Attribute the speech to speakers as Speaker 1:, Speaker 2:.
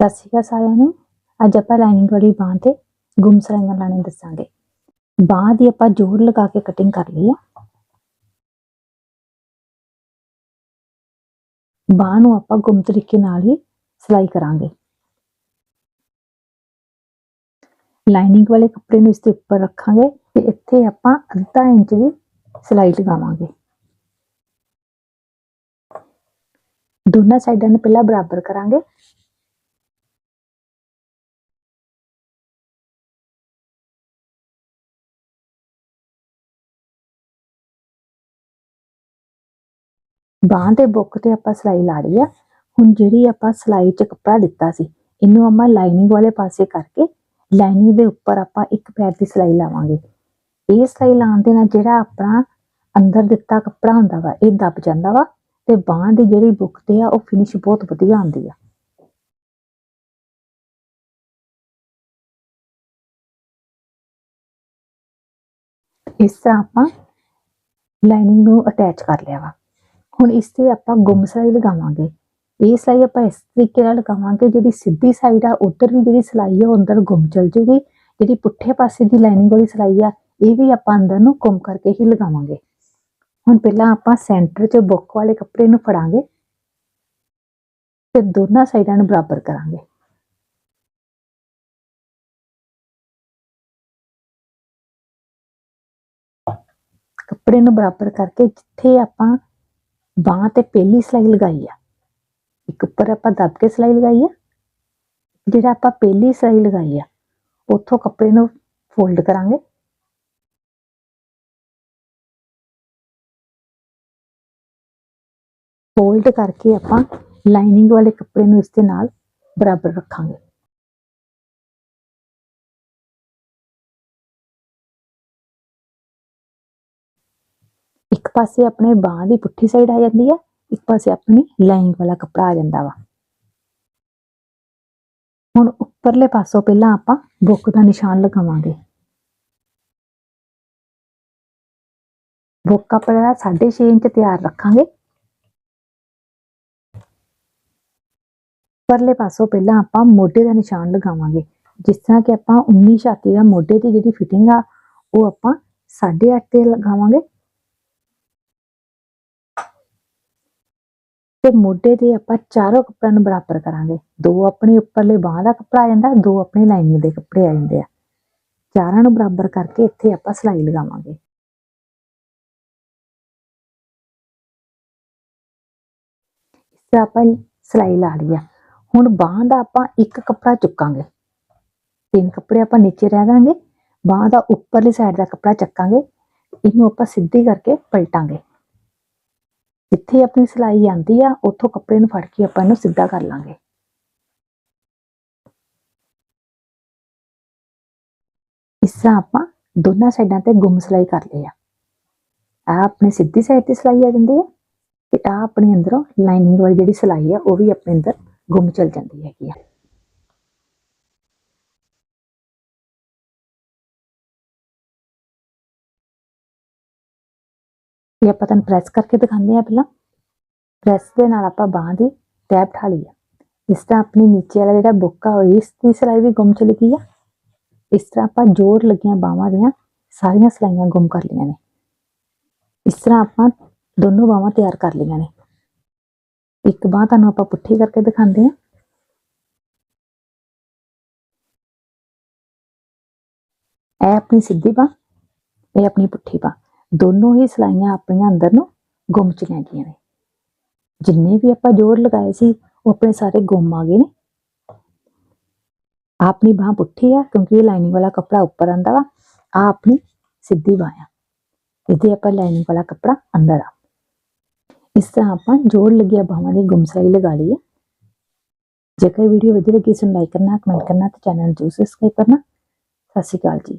Speaker 1: ਸਤਿ ਸ਼੍ਰੀ ਅਕਾਲ ਸਾਰਿਆਂ ਨੂੰ। ਅੱਜ ਆਪਾਂ ਲਾਈਨਿੰਗ ਵਾਲੀ ਬਾਂਹ ਤੇ ਗੁੰਮ ਸਲਾਈਆਂ ਲਾਣੇ ਦੱਸਾਂਗੇ। ਬਾਂਹ ਦੀ ਆਪਾਂ ਜ਼ੋਰ ਲਗਾ ਕੇ ਕਟਿੰਗ ਕਰ ਲਈ ਆ। ਬਾਂਹ ਨੂੰ ਆਪਾਂ ਗੁੰਮ ਤਰੀਕੇ ਨਾਲ ਹੀ ਸਿਲਾਈ ਕਰਾਂਗੇ। ਲਾਈਨਿੰਗ ਵਾਲੇ ਕੱਪੜੇ ਨੂੰ ਇਸ ਦੇ ਉੱਪਰ ਰੱਖਾਂਗੇ ਤੇ ਇੱਥੇ ਆਪਾਂ ਅੱਧਾ ਇੰਚ ਦੀ ਸਿਲਾਈ ਲਗਾਵਾਂਗੇ। ਦੋਨਾਂ ਸਾਈਡਾਂ ਨੂੰ ਪਹਿਲਾਂ ਬਰਾਬਰ ਕਰਾਂਗੇ। ਬਾਂਹ ਦੇ ਬੁੱਕ ਤੇ ਆਪਾਂ ਸਿਲਾਈ ਲਾ ਲਈ ਆ। ਹੁਣ ਜਿਹੜੀ ਆਪਾਂ ਸਿਲਾਈ 'ਚ ਕੱਪੜਾ ਦਿੱਤਾ ਸੀ, ਇਹਨੂੰ ਆਪਾਂ ਲਾਈਨਿੰਗ ਵਾਲੇ ਪਾਸੇ ਕਰਕੇ ਲਾਈਨਿੰਗ ਦੇ ਉੱਪਰ ਆਪਾਂ ਇੱਕ ਪੈਰ ਦੀ ਸਿਲਾਈ ਲਾਵਾਂਗੇ। ਇਹ ਸਿਲਾਈ ਲਾਉਣ ਦੇ ਨਾਲ ਜਿਹੜਾ ਆਪਣਾ ਅੰਦਰ ਦਿੱਤਾ ਕੱਪੜਾ ਹੁੰਦਾ ਵਾ, ਇਹ ਦੱਬ ਜਾਂਦਾ ਵਾ ਤੇ ਬਾਂਹ ਦੀ ਜਿਹੜੀ ਬੁੱਕ ਤੇ ਆ, ਉਹ ਫਿਨਿਸ਼ ਬਹੁਤ ਵਧੀਆ ਆਉਂਦੀ ਆ। ਇਸ ਤਰ੍ਹਾਂ ਆਪਾਂ ਲਾਈਨਿੰਗ ਨੂੰ ਅਟੈਚ ਕਰ ਲਿਆ ਵਾ। ਹੁਣ ਇਸ ਤੇ ਆਪਾਂ ਗੁੰਮ ਸਿਲਾਈ ਲਗਾਵਾਂਗੇ। ਇਹ ਸਿਲਾਈ ਆਪਾਂ ਇਸ ਤਰੀਕੇ ਨਾਲ ਲਗਾਵਾਂਗੇ, ਜਿਹੜੀ ਸਿੱਧੀ ਸਾਈਡ ਆ, ਉਧਰ ਵੀ ਜਿਹੜੀ ਸਿਲਾਈ ਆ, ਉਹ ਅੰਦਰ ਗੁੰਮ ਚਲ ਜੂਗੀ। ਜਿਹੜੀ ਪੁੱਠੇ ਪਾਸੇ ਦੀ ਲਾਈਨਿੰਗ ਵਾਲੀ ਸਿਲਾਈ ਆ, ਇਹ ਵੀ ਆਪਾਂ ਅੰਦਰ ਨੂੰ ਗੁੰਮ ਕਰਕੇ ਹੀ ਲਗਾਵਾਂਗੇ। ਹੁਣ ਪਹਿਲਾਂ ਆਪਾਂ ਸੈਂਟਰ 'ਚ ਬੁੱਕ ਵਾਲੇ ਕੱਪੜੇ ਨੂੰ ਫੜਾਂਗੇ ਤੇ ਦੋਨਾਂ ਸਾਈਡਾਂ ਨੂੰ ਬਰਾਬਰ ਕਰਾਂਗੇ। ਕੱਪੜੇ ਨੂੰ ਬਰਾਬਰ ਕਰਕੇ ਜਿੱਥੇ ਆਪਾਂ ਬਾਹ ਤੇ ਪਹਿਲੀ ਸਿਲਾਈ ਲਗਾਈ ਆ ਇੱਕ ਉੱਪਰ ਆਪਾਂ ਦੱਬ ਕੇ ਸਿਲਾਈ ਲਗਾਈ ਆ ਜਿਹੜਾ ਆਪਾਂ ਪਹਿਲੀ ਸਿਲਾਈ ਲਗਾਈ ਆ ਉੱਥੋਂ ਕੱਪੜੇ ਨੂੰ ਫੋਲਡ ਕਰਾਂਗੇ ਫੋਲਡ ਕਰਕੇ ਆਪਾਂ ਲਾਈਨਿੰਗ ਵਾਲੇ ਕੱਪੜੇ ਨੂੰ ਇਸ ਦੇ ਨਾਲ ਬਰਾਬਰ ਰੱਖਾਂਗੇ ਪਾਸੇ ਆਪਣੇ ਬਾਹ ਦੀ ਪੁੱਠੀ ਸਾਈਡ ਆ ਜਾਂਦੀ ਆ ਇੱਕ ਪਾਸੇ ਆਪਣੀ ਲਾਈਨਿੰਗ ਵਾਲਾ ਕੱਪੜਾ ਆ ਜਾਂਦਾ ਵਾ। ਹੁਣ ਉੱਪਰਲੇ ਪਾਸੋਂ ਪਹਿਲਾਂ ਆਪਾਂ ਬੁੱਕ ਦਾ ਨਿਸ਼ਾਨ ਲਗਾਵਾਂਗੇ। ਬੁੱਕ ਆਪਣਾ 6.5 ਇੰਚ ਤਿਆਰ ਰੱਖਾਂਗੇ। ਉੱਪਰਲੇ ਪਾਸੋਂ ਪਹਿਲਾਂ ਆਪਾਂ ਮੋਢੇ ਦਾ ਨਿਸ਼ਾਨ ਲਗਾਵਾਂਗੇ। ਜਿਸ ਤਰ੍ਹਾਂ ਕਿ ਆਪਾਂ 19 ਛਾਤੀ ਦਾ ਮੋਢੇ ਦੀ ਜਿਹੜੀ ਫਿਟਿੰਗ ਆ, ਉਹ ਆਪਾਂ 8.5 ਤੇ ਲਗਾਵਾਂਗੇ। ਤੇ ਮੋਢੇ 'ਤੇ ਆਪਾਂ ਚਾਰੋਂ ਕੱਪੜਿਆਂ ਨੂੰ ਬਰਾਬਰ ਕਰਾਂਗੇ। ਦੋ ਆਪਣੇ ਉੱਪਰਲੇ ਬਾਹ ਦਾ ਕੱਪੜਾ ਆ ਜਾਂਦਾ, ਦੋ ਆਪਣੇ ਲਾਈਨਿੰਗ ਦੇ ਕੱਪੜੇ ਆ ਜਾਂਦੇ ਆ। ਚਾਰਾਂ ਨੂੰ ਬਰਾਬਰ ਕਰਕੇ ਇੱਥੇ ਆਪਾਂ ਸਿਲਾਈ ਲਗਾਵਾਂਗੇ। ਇਸ ਤਰ੍ਹਾਂ ਆਪਾਂ ਸਿਲਾਈ ਲਾ ਲਈ ਆ। ਹੁਣ ਬਾਹ ਦਾ ਆਪਾਂ ਇੱਕ ਕੱਪੜਾ ਚੁੱਕਾਂਗੇ। ਤਿੰਨ ਕੱਪੜੇ ਆਪਾਂ ਨੀਚੇ ਰਹਿ ਦਾਂਗੇ ਬਾਹ ਦਾ ਉੱਪਰਲੀ ਸਾਈਡ ਦਾ ਕੱਪੜਾ ਚੱਕਾਂਗੇ। ਇਹਨੂੰ ਆਪਾਂ ਸਿੱਧੀ ਕਰਕੇ ਪਲਟਾਂਗੇ। ਜਿੱਥੇ ਆਪਣੀ ਸਿਲਾਈ ਆਂਦੀ ਆ, ਉੱਥੋਂ ਕੱਪੜੇ ਨੂੰ ਫੜ ਕੇ ਆਪਾਂ ਇਹਨੂੰ ਸਿੱਧਾ ਕਰ ਲਾਂਗੇ। ਇਸ ਤਰ੍ਹਾਂ ਆਪਾਂ ਦੋਨਾਂ ਸਾਈਡਾਂ ਤੇ ਗੁੰਮ ਸਿਲਾਈ ਕਰ ਲਈ ਆ। ਆ ਆਪਣੀ ਸਿੱਧੀ ਸਾਈਡ ਤੇ ਸਿਲਾਈ ਆ ਜਾਂਦੀ ਹੈ ਤੇ ਆ ਆਪਣੀ ਅੰਦਰੋਂ ਲਾਈਨਿੰਗ ਵਾਲੀ ਜਿਹੜੀ ਸਿਲਾਈ ਆ, ਉਹ ਵੀ ਆਪਣੇ ਅੰਦਰ ਗੁੰਮ ਚਲ ਜਾਂਦੀ ਹੈਗੀ ਆ। ਇਹ ਆਪਾਂ ਤੁਹਾਨੂੰ ਪ੍ਰੈਸ ਕਰਕੇ ਦਿਖਾਉਂਦੇ ਆ ਪਹਿਲਾਂ। ਪ੍ਰੈਸ ਦੇ ਨਾਲ ਆਪਾਂ ਬਾਹਾਂ ਦੀ ਟੈਪ ਠਾ ਲਈ ਆ। ਇਸ ਤਰ੍ਹਾਂ ਆਪਣੀ ਨੀਚੇ ਵਾਲਾ ਜਿਹੜਾ ਬੁੱਕਾ ਹੋਈ ਇਸ ਦੀ ਸਿਲਾਈ ਵੀ ਗੁੰਮ ਚਲੀ ਗਈ ਆ। ਇਸ ਤਰ੍ਹਾਂ ਆਪਾਂ ਜੋੜ ਲੱਗੀਆਂ ਬਾਹਾਂ ਦੀਆਂ ਸਾਰੀਆਂ ਸਿਲਾਈਆਂ ਗੁੰਮ ਕਰ ਲਈਆਂ ਨੇ। ਇਸ ਤਰ੍ਹਾਂ ਆਪਾਂ ਦੋਨੋਂ ਬਾਹਾਂ ਤਿਆਰ ਕਰ ਲਈਆਂ ਨੇ। ਇੱਕ ਬਾਹ ਤੁਹਾਨੂੰ ਆਪਾਂ ਪੁੱਠੀ ਕਰਕੇ ਦਿਖਾਉਂਦੇ ਆ ਇਹ ਆਪਣੀ ਸਿੱਧੀ ਬਾਹ, ਇਹ ਆਪਣੀ ਪੁੱਠੀ ਬਾਹ। ਦੋਨੋਂ ਹੀ ਸਿਲਾਈਆਂ ਆਪਣੀਆਂ ਅੰਦਰ ਨੂੰ ਗੁੰਮ ਚਲੀਆਂ ਗਈਆਂ ਨੇ। ਜਿੰਨੇ ਵੀ ਆਪਾਂ ਜੋੜ ਲਗਾਏ ਸੀ, ਉਹ ਆਪਣੇ ਸਾਰੇ ਗੁੰਮ ਆ ਗਏ ਨੇ। ਆਪਣੀ ਬਾਹ ਪੁੱਠੀ ਆ, ਕਿਉਂਕਿ ਇਹ ਲਾਈਨਿੰਗ ਵਾਲਾ ਕੱਪੜਾ ਉੱਪਰ ਆਂਦਾ ਵਾ ਆ ਆਪਣੀ ਸਿੱਧੀ ਬਾਹ ਆ। ਇਹਦੇ ਆਪਾਂ ਲਾਈਨਿੰਗ ਵਾਲਾ ਕੱਪੜਾ ਅੰਦਰ ਆ। ਇਸ ਤਰ੍ਹਾਂ ਆਪਾਂ ਜੋੜ ਲੱਗਿਆ ਬਾਹਾਂ ਦੀ ਗੁੰਮ ਸਿਲਾਈ ਲਗਾ ਲਈ ਹੈ ਜੇਕਰ ਵੀਡੀਓ ਵਧੀਆ ਲੱਗੀ ਤਾਂ ਲਾਈਕ ਕਰਨਾ ਕਮੈਂਟ ਕਰਨਾ ਤੇ ਚੈਨਲ ਨੂੰ ਜਰੂਰ ਸਬਸਕ੍ਰਾਈਬ ਕਰਨਾ। ਸਤਿ ਸ਼੍ਰੀ ਅਕਾਲ ਜੀ।